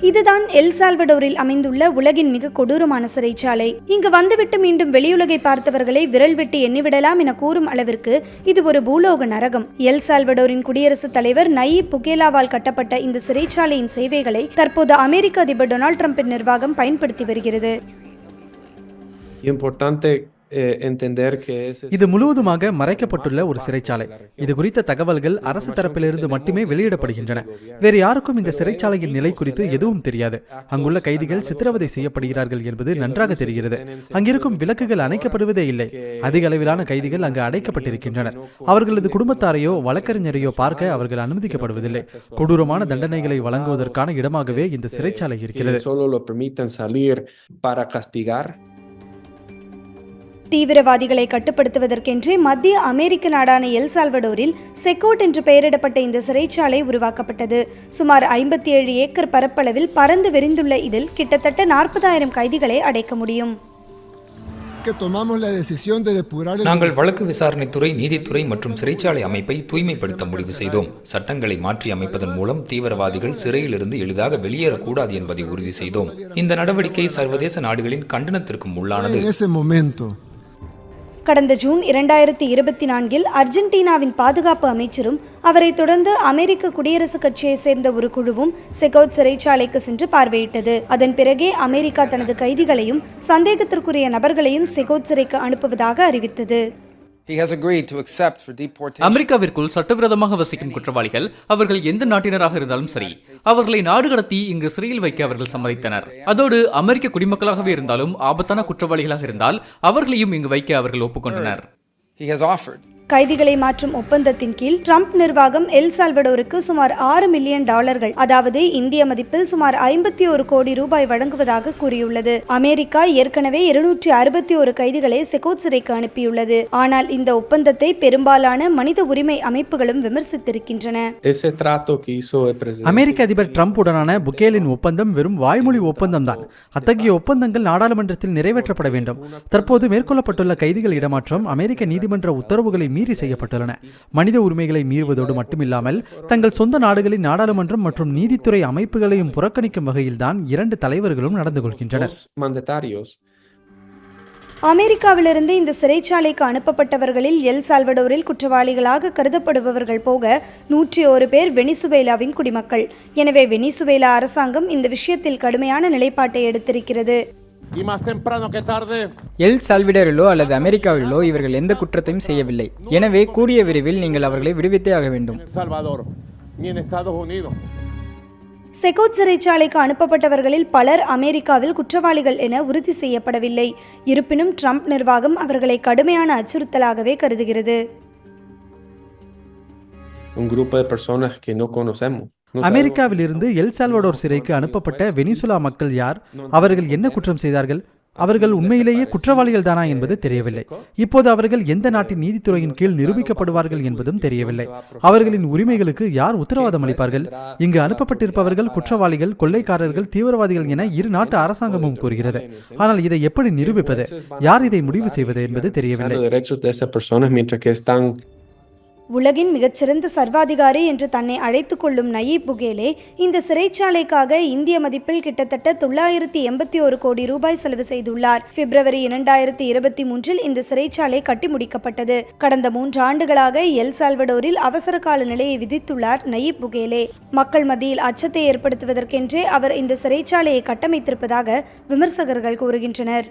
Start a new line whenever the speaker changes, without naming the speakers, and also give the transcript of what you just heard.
இதுதான் எல் சால்வடோரில் அமைந்துள்ள உலகின் மிக கொடூரமான சிறைச்சாலை. இங்கு வந்துவிட்டு மீண்டும் வெளியுலகை பார்த்தவர்களை விரல் வெட்டி எண்ணிவிடலாம் என கூறும் அளவிற்கு இது ஒரு பூலோக நரகம். எல் சால்வடோரின் குடியரசுத் தலைவர் நயி புகேலாவால் கட்டப்பட்ட இந்த சிறைச்சாலையின் சேவைகளை தற்போது அமெரிக்க அதிபர் டொனால்ட் ட்ரம்பின் நிர்வாகம் பயன்படுத்தி வருகிறது.
Importante eh,
இது முழுவதுமாக மறைக்கப்பட்டுள்ள ஒரு சிறைச்சாலை. இது குறித்த தகவல்கள் அரசு தரப்பிலிருந்து மட்டுமே வெளியிடப்படுகின்றன. வேறு யாருக்கும் இந்த சிறைச்சாலையின் நிலை குறித்து எதுவும் தெரியாது. அங்குள்ள கைதிகள் சித்திரவதை செய்யப்படுகிறார்கள் என்பது நன்றாக தெரிகிறது. அங்கிருக்கும் விளக்குகள் அணைக்கப்படுவதே இல்லை. அதிக அளவிலான கைதிகள் அங்கு அடைக்கப்பட்டிருக்கின்றனர். அவர்களது குடும்பத்தாரையோ வழக்கறிஞரையோ பார்க்க அவர்கள் அனுமதிக்கப்படுவதில்லை. கொடூரமான தண்டனைகளை வழங்குவதற்கான இடமாகவே இந்த சிறைச்சாலை இருக்கிறது.
தீவிரவாதிகளை கட்டுப்படுத்துவதற்கென்றே மத்திய அமெரிக்க நாடான எல் சால்வடோரில் செக்கோட் என்று பெயரிடப்பட்ட இந்த சிறைச்சாலை உருவாக்கப்பட்டது. சுமார் ஐம்பத்தி ஏழு ஏக்கர் பரப்பளவில் பறந்து விரிந்துள்ள இதில் கிட்டத்தட்ட நாற்பதாயிரம் கைதிகளை அடைக்க முடியும்.
நாங்கள் வழக்கு விசாரணைத்துறை நீதித்துறை மற்றும் சிறைச்சாலை அமைப்பை தூய்மைப்படுத்த முடிவு செய்தோம். சட்டங்களை மாற்றி அமைப்பதன் மூலம் தீவிரவாதிகள் சிறையிலிருந்து எளிதாக வெளியேறக்கூடாது என்பதை உறுதி செய்தோம். இந்த நடவடிக்கை சர்வதேச நாடுகளின் கண்டனத்திற்கும் உள்ளானது.
கடந்த ஜூன் இரண்டாயிரத்தி இருபத்தி நான்கில் அர்ஜென்டினாவின் பாதுகாப்பு அமைச்சரும் அவரைத் தொடர்ந்து அமெரிக்க குடியரசுக் கட்சியை சேர்ந்த ஒரு குழுவும் செகோத் சிறைச்சாலைக்கு சென்று பார்வையிட்டது. அதன் பிறகே அமெரிக்கா தனது கைதிகளையும் சந்தேகத்திற்குரிய நபர்களையும் செகோத் சிறைக்கு அனுப்புவதாக அறிவித்தது.
அமெரிக்காவிற்குள் சட்டவிரோதமாக வசிக்கும் குற்றவாளிகள் அவர்கள் எந்த நாட்டினராக இருந்தாலும் சரி அவர்களை நாடு கடத்தி இங்கு சிறையில் வைக்க அவர்கள் சம்மதித்தனர் அதோடு அமெரிக்க குடிமக்களாகவே இருந்தாலும் ஆபத்தான குற்றவாளிகளாக இருந்தால் அவர்களையும் இங்கு வைக்க அவர்கள் ஒப்புக்கொண்டனர்.
கைதிகளை மாற்றும் ஒப்பந்தத்தின் கீழ் ட்ரம்ப் நிர்வாகம் எல் சால்வடோருக்கு சுமார் ஆறு மில்லியன் டாலர்கள் அதாவது இந்திய மதிப்பில் சுமார் ஐம்பத்தி ஒரு கோடி ரூபாய் வழங்குவதாக கூறியுள்ளது. அமெரிக்கா ஏற்கனவே இருநூற்றி அறுபத்தி ஒரு கைதிகளை செகோத் சிறைக்கு அனுப்பியுள்ளது. ஆனால் இந்த ஒப்பந்தத்தை பெரும்பாலான மனித உரிமை அமைப்புகளும் விமர்சித்திருக்கின்றன.
அமெரிக்க அதிபர் ட்ரம்ப் உடனான புக்கேலின் ஒப்பந்தம் வெறும் வாய்மொழி ஒப்பந்தம்தான் அத்தகைய ஒப்பந்தங்கள் நாடாளுமன்றத்தில் நிறைவேற்றப்பட வேண்டும். தற்போது மேற்கொள்ளப்பட்டுள்ள கைதிகள் இடமாற்றம் அமெரிக்க நீதிமன்ற உத்தரவுகளை மீறி செய்யப்பட்டுள்ளன. மனித உரிமைகளை மீறுவதோடு மட்டுமில்லாமல் தங்கள் சொந்த நாடுகளின் நாடாளுமன்றம் மற்றும் நீதித்துறை அமைப்புகளையும் புறக்கணிக்கும் வகையில்தான் இரண்டு தலைவர்களும் நடந்து கொள்கின்றனர்.
அமெரிக்காவிலிருந்து இந்த சிறைச்சாலைக்கு அனுப்பப்பட்டவர்களில் எல் சால்வடோரில் குற்றவாளிகளாக கருதப்படுபவர்கள் போக நூற்றி ஒரு பேர் வெனிசுவேலாவின் குடிமக்கள். எனவே வெனிசுவேலா அரசாங்கம் இந்த விஷயத்தில் கடுமையான நிலைப்பாட்டை எடுத்திருக்கிறது.
எல் சால்விடரிலோ அல்லது அமெரிக்காவிலோ இவர்கள் எந்த குற்றத்தையும் செய்யவில்லை. எனவே கூடிய விரைவில் நீங்கள் அவர்களை விடுவித்தே ஆக வேண்டும்.
செகோத் சிறைச்சாலைக்கு அனுப்பப்பட்டவர்களில் பலர் அமெரிக்காவில் குற்றவாளிகள் என உறுதி செய்யப்படவில்லை. இருப்பினும் ட்ரம்ப் நிர்வாகம் அவர்களை கடுமையான அச்சுறுத்தலாகவே கருதுகிறது.
Un grupo de personas que no conocemos.
அமெரிக்காவிலிருந்து எல் சால்வடோர் சிறைக்கு அனுப்பப்பட்ட வெனிசுலா மக்கள் யார்? அவர்கள் என்ன குற்றம் செய்தார்கள்? அவர்கள் உண்மையிலேயே குற்றவாளிகள் தானா என்பது தெரியவில்லை. இப்போது அவர்கள் எந்த நாட்டின் நீதித்துறையின் கீழ் நிரூபிக்கப்படுவார்கள் என்பதும் தெரியவில்லை. அவர்களின் உரிமைகளுக்கு யார் உத்தரவாதம் அளிப்பார்கள்? இங்கு அனுப்பப்பட்டிருப்பவர்கள் குற்றவாளிகள் கொள்ளைக்காரர்கள் தீவிரவாதிகள் என இரு நாட்டு அரசாங்கமும் கூறுகிறது. ஆனால் இதை எப்படி நிரூபிப்பது? யார் இதை முடிவு செய்வது என்பது தெரியவில்லை.
உலகின் மிகச்சிறந்த சர்வாதிகாரி என்று தன்னை அழைத்து கொள்ளும் நயீப் புகேலே இந்த சிறைச்சாலைக்காக இந்திய மதிப்பில் கிட்டத்தட்ட தொள்ளாயிரத்தி எண்பத்தி ஒரு கோடி ரூபாய் செலவு செய்துள்ளார். பிப்ரவரி இரண்டாயிரத்தி இருபத்தி மூன்றில் இந்த சிறைச்சாலை கட்டி முடிக்கப்பட்டது. கடந்த மூன்று ஆண்டுகளாக எல் சால்வடோரில் அவசர கால நிலையை விதித்துள்ளார் நயீப் புகேலே. மக்கள் மத்தியில் அச்சத்தை ஏற்படுத்துவதற்கென்றே அவர் இந்த சிறைச்சாலையை கட்டமைத்திருப்பதாக விமர்சகர்கள் கூறுகின்றனர்.